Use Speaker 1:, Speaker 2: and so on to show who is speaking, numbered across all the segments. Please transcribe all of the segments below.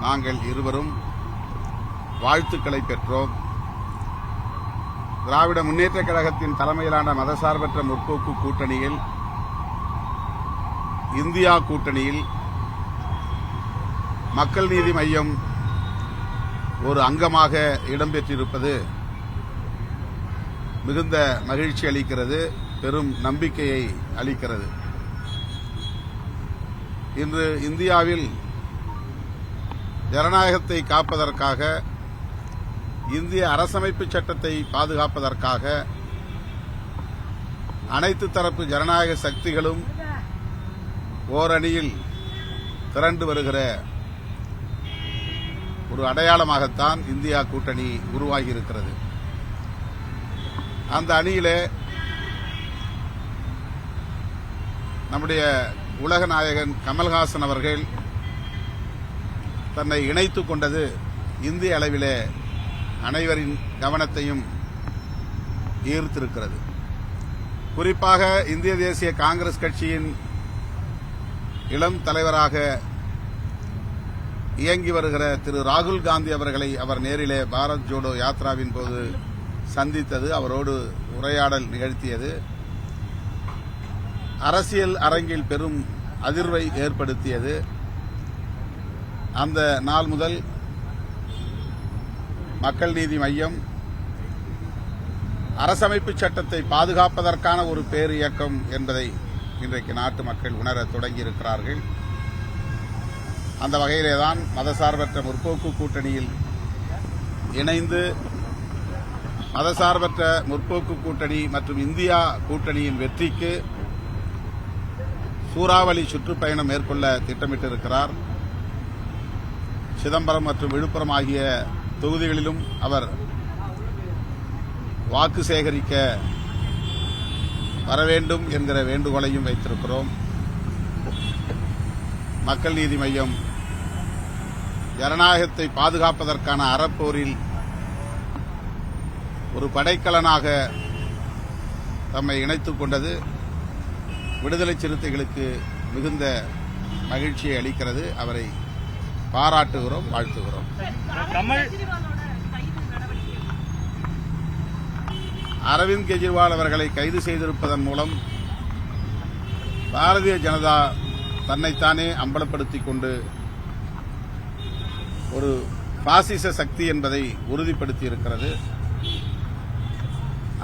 Speaker 1: நாங்கள் இருவரும் வாழ்த்துக்களை பெற்றோம். திராவிட முன்னேற்றக் கழகத்தின் தலைமையிலான மதசார்பற்ற முற்போக்கு கூட்டணியில் இந்தியா கூட்டணியில் மக்கள் நீதி மையம் ஒரு அங்கமாக இடம்பெற்றிருப்பது மிகுந்த மகிழ்ச்சி அளிக்கிறது பெரும் நம்பிக்கையை அளிக்கிறது. இன்று இந்தியாவில் ஜனநாயகத்தை காப்பதற்காக இந்திய அரசமைப்பு சட்டத்தை பாதுகாப்பதற்காக அனைத்து தரப்பு ஜனநாயக சக்திகளும் ஓரணியில் திரண்டு வருகிற ஒரு அடையாளமாகத்தான் இந்தியா கூட்டணி உருவாகி இருக்கிறது அந்த அணியிலே நம்முடைய உலக நாயகன் கமல்ஹாசன் அவர்கள் தன்னை இணைத்துக் கொண்டது இந்திய அளவிலே அனைவரின் கவனத்தையும் ஈர்த்திருக்கிறது. குறிப்பாக இந்திய தேசிய காங்கிரஸ் கட்சியின் இளம் தலைவராக இயங்கி வருகிற திரு ராகுல் காந்தி அவர்களை அவர் நேரிலே பாரத் ஜோடோ யாத்ராவின் போது சந்தித்தது அவரோடு உரையாடல் நிகழ்த்தியது. அரசியல் அரங்கில் பெரும் அதிர்வை ஏற்படுத்தியது. அந்த நாள் முதல் மக்கள் நீதி மையம் அரசமைப்பு சட்டத்தை பாதுகாப்பதற்கான ஒரு பேர் இயக்கம் என்பதை இன்றைக்கு நாட்டு மக்கள் உணர தொடங்கியிருக்கிறார்கள். அந்த வகையிலேதான் மதசார்பற்ற முற்போக்கு கூட்டணியில் இணைந்து மதசார்பற்ற முற்போக்கு கூட்டணி மற்றும் இந்தியா கூட்டணியின் வெற்றிக்கு சூறாவளி சுற்றுப்பயணம் மேற்கொள்ள திட்டமிட்டிருக்கிறார். சிதம்பரம் மற்றும் விழுப்புரம் ஆகிய தொகுதிகளிலும் அவர் வாக்கு சேகரிக்க வர வேண்டும் என்கிற வேண்டுகோளையும் வைத்திருக்கிறோம். மக்கள் நீதி மையம் ஜனநாயகத்தை பாதுகாப்பதற்கான அறப்போரில் ஒரு படைக்கலனாக தம்மை இணைத்துக் கொண்டது விடுதலை சிறுத்தைகளுக்கு மிகுந்த மகிழ்ச்சியை அளிக்கிறது. அவரை பாராட்டுகிறோம் வாழ்த்துகிறோம். அரவிந்த் கெஜ்ரிவால் அவர்களை கைது செய்திருப்பதன் மூலம் பாரதிய ஜனதா தன்னைத்தானே அம்பலப்படுத்திக் கொண்டு ஒரு பாசிச சக்தி என்பதை உறுதிப்படுத்தி இருக்கிறது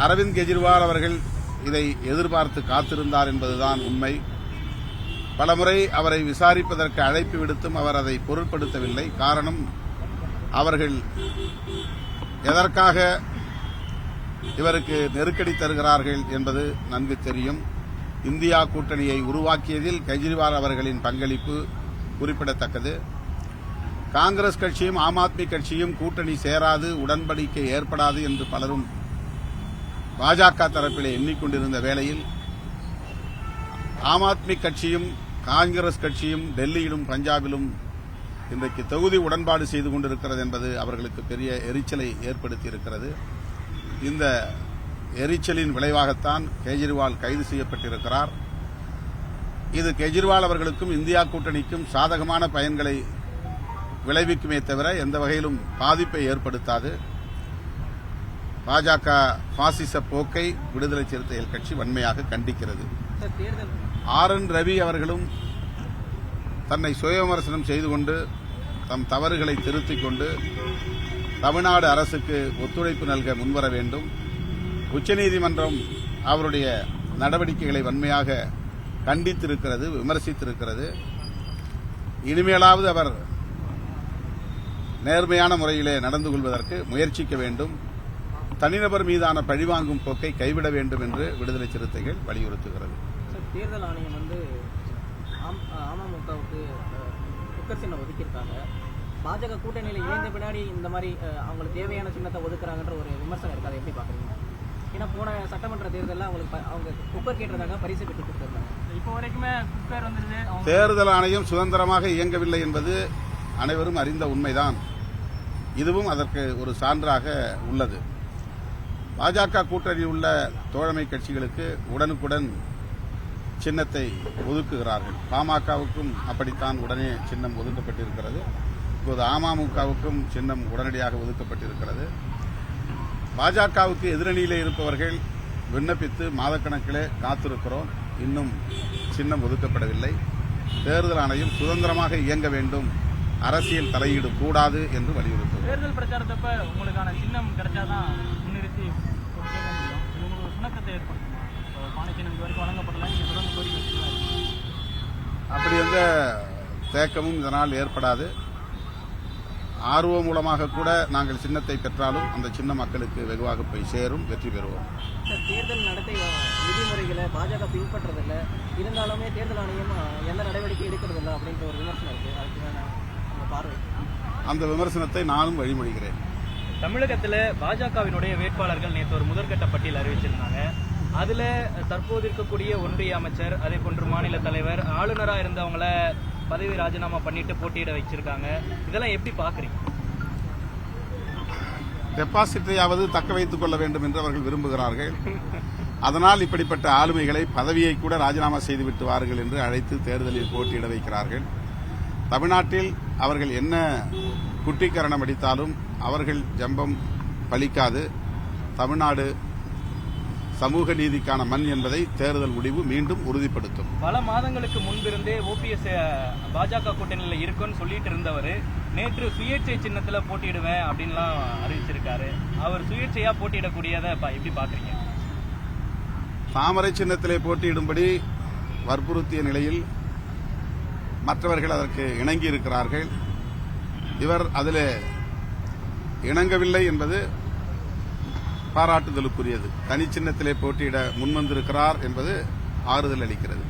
Speaker 1: அரவிந்த் கெஜ்ரிவால் அவர்கள் இதை எதிர்பார்த்து காத்திருந்தார் என்பதுதான் உண்மை. பலமுறை அவரை விசாரிப்பதற்கு அழைப்பு விடுத்தும் அவர் அதை பொருட்படுத்தவில்லை. காரணம் அவர்கள் எதற்காக இவருக்கு நெருக்கடி தருகிறார்கள் என்பது நன்கு தெரியும். இந்தியா கூட்டணியை உருவாக்கியதில் கெஜ்ரிவால் அவர்களின் பங்களிப்பு குறிப்பிடத்தக்கது. காங்கிரஸ் கட்சியும் ஆம் ஆத்மி கட்சியும் கூட்டணி சேராது உடன்படிக்கை ஏற்படாது என்று பலரும் பாஜக தரப்பிலே எண்ணிக்கொண்டிருந்த வேளையில் ஆம் ஆத்மி கட்சியும் காங்கிரஸ் கட்சியும் டெல்லியிலும் பஞ்சாபிலும் இன்றைக்கு தொகுதி உடன்பாடு செய்து கொண்டிருக்கிறது என்பது அவர்களுக்கு பெரிய எரிச்சலை ஏற்படுத்தி இருக்கிறது இந்த எரிச்சலின் விளைவாகத்தான் கெஜ்ரிவால் கைது செய்யப்பட்டிருக்கிறார். இது கெஜ்ரிவால் அவர்களுக்கும் இந்தியா கூட்டணிக்கும் சாதகமான பயன்களை விளைவிக்குமே தவிர எந்த வகையிலும் பாதிப்பை ஏற்படுத்தாது. பாஜக பாசிச போக்கை விடுதலை சிறுத்தைகள் கட்சி வன்மையாக கண்டிக்கிறது.
Speaker 2: தேர்தல்
Speaker 1: ஆர் என் ரவி அவர்களும் தன்னை சுயவிமர்சனம் செய்து கொண்டு தம் தவறுகளை திருத்திக் கொண்டு தமிழ்நாடு அரசுக்கு ஒத்துழைப்பு நல்க முன்வர வேண்டும். உச்சநீதிமன்றம் அவருடைய நடவடிக்கைகளை வன்மையாக கண்டித்திருக்கிறது விமர்சித்திருக்கிறது. இனிமேலாவது அவர் நேர்மையான முறையிலே நடந்து கொள்வதற்கு முயற்சிக்க வேண்டும். தனிநபர் மீதான பழிவாங்கும் போக்கை கைவிட வேண்டும் என்று விடுதலை சிறுத்தைகள் வலியுறுத்துகிறது.
Speaker 2: தேர்தல் ஆணையம் வந்து ஆம் அமமுகவுக்கு குக்கர் சின்னம் ஒதுக்கியிருக்காங்க. பாஜக கூட்டணியில் இணைந்த பின்னாடி இந்த மாதிரி அவங்களுக்கு தேவையான சின்னத்தை ஒதுக்குறாங்கன்ற ஒரு விமர்சனம் இருக்கு. அதை எப்படி பார்க்குறீங்க ஏன்னா போன சட்டமன்ற தேர்தலில் அவங்களுக்கு அவங்க குக்கர் கேட்டிருந்தாங்க பரிசு பெற்று கொடுத்துருந்தாங்க.
Speaker 3: இப்போ வரைக்குமே குக்கர் வந்துருது.
Speaker 1: தேர்தல் ஆணையம் சுதந்திரமாக இயங்கவில்லை என்பது அனைவரும் அறிந்த உண்மைதான். இதுவும் அதற்கு ஒரு சான்றாக உள்ளது. பாஜக கூட்டணியில் உள்ள தோழமை கட்சிகளுக்கு உடனுக்குடன் சின்னத்தை ஒதுக்குகிறார்கள். பாமகவுக்கும் அப்படித்தான் உடனே சின்னம் ஒதுக்கப்பட்டிருக்கிறது. இப்போது அமமுகவுக்கும் சின்னம் உடனடியாக ஒதுக்கப்பட்டிருக்கிறது. பாஜகவுக்கு எதிரணியிலே இருப்பவர்கள் விண்ணப்பித்து மாதக்கணக்கிலே காத்திருக்கிறோம். இன்னும் சின்னம் ஒதுக்கப்படவில்லை. தேர்தல் ஆணையம் சுதந்திரமாக இயங்க வேண்டும். அரசியல் தலையீடு கூடாது என்று வலியுறுத்தும்
Speaker 3: தேர்தல் பிரச்சாரத்தப்ப உங்களுக்கான சின்னம் கிடைச்சாதான் முன்னிறுத்தி சுணக்கத்தை ஏற்படுத்தும். வரைக்கும் தொடர்ந்து கோரிக்கை வச்சுக்கலாம்
Speaker 1: அப்படி எந்த தேக்கமும் இதனால் ஏற்படாது. ஆர்வ மூலமாக கூட நாங்கள் சின்னத்தை பெற்றாலும் அந்த சின்ன மக்களுக்கு வெகுவாக போய் சேரும் வெற்றி பெறுவோம்.
Speaker 2: தேர்தல் நடத்தை விதிமுறைகளை பாஜக பின்பற்றதில்லை. இருந்தாலுமே தேர்தல் ஆணையம் எந்த நடவடிக்கை எடுக்கிறதில்ல அப்படின்ற ஒரு விமர்சனம் இருக்கு. அந்த பார்வை.
Speaker 1: அந்த விமர்சனத்தை நானும் வழிமொழிகிறேன்.
Speaker 3: தமிழகத்தில் பாஜகவினுடைய வேட்பாளர்கள் நேற்று ஒரு முதற்கட்ட பட்டியல் அறிவிச்சிருந்தாங்க அதுல தற்போது இருக்கக்கூடிய ஒன்றிய அமைச்சர் அதே போன்று மாநில தலைவர் ஆளுநராக இருந்தவங்கள பதவி ராஜினாமா பண்ணிட்டு போட்டியிட வச்சிருக்காங்க. இதெல்லாம் எப்படி பாக்குறீங்க?
Speaker 1: டெபாசிட்டையாவது தக்க வைத்துக் கொள்ள வேண்டும் என்று அவர்கள் விரும்புகிறார்கள். அதனால் இப்படிப்பட்ட ஆளுமைகளை பதவியை கூட ராஜினாமா செய்துவிட்டு வாருங்கள் என்று அழைத்து தேர்தலில் போட்டியிட வைக்கிறார்கள். தமிழ்நாட்டில் அவர்கள் என்ன குட்டிக்கரணம் அடித்தாலும் அவர்கள் ஜம்பம் பலிக்காது. தமிழ்நாடு சமூக நீதிக்கான மண் என்பதை தேர்தல் முடிவு மீண்டும் உறுதிப்படுத்தும்.
Speaker 3: பல மாதங்களுக்கு முன்பிருந்தே ஓபிஎஸ் பாஜக கூட்டணியில் இருக்குன்னு சொல்லிட்டு இருந்தவர் நேற்று சுயேட்சை சின்னத்துல போட்டியிடுவேன் அப்படின்லாம் அறிவிச்சிருக்காரு. அவர் சுயேட்சையா போட்டியிடக்கூடியதை எப்படி பாக்குறீங்க?
Speaker 1: தாமரை சின்னத்திலே போட்டியிடும்படி வற்புறுத்திய நிலையில் மற்றவர்கள் அதற்கு இணங்கி இருக்கிறார்கள். இவர் அதில் இணங்கவில்லை என்பது பாராட்டுதலுக்குரியது. தனி சின்னத்திலே போட்டியிட முன்வந்திருக்கிறார் என்பது ஆறுதல் அளிக்கிறது.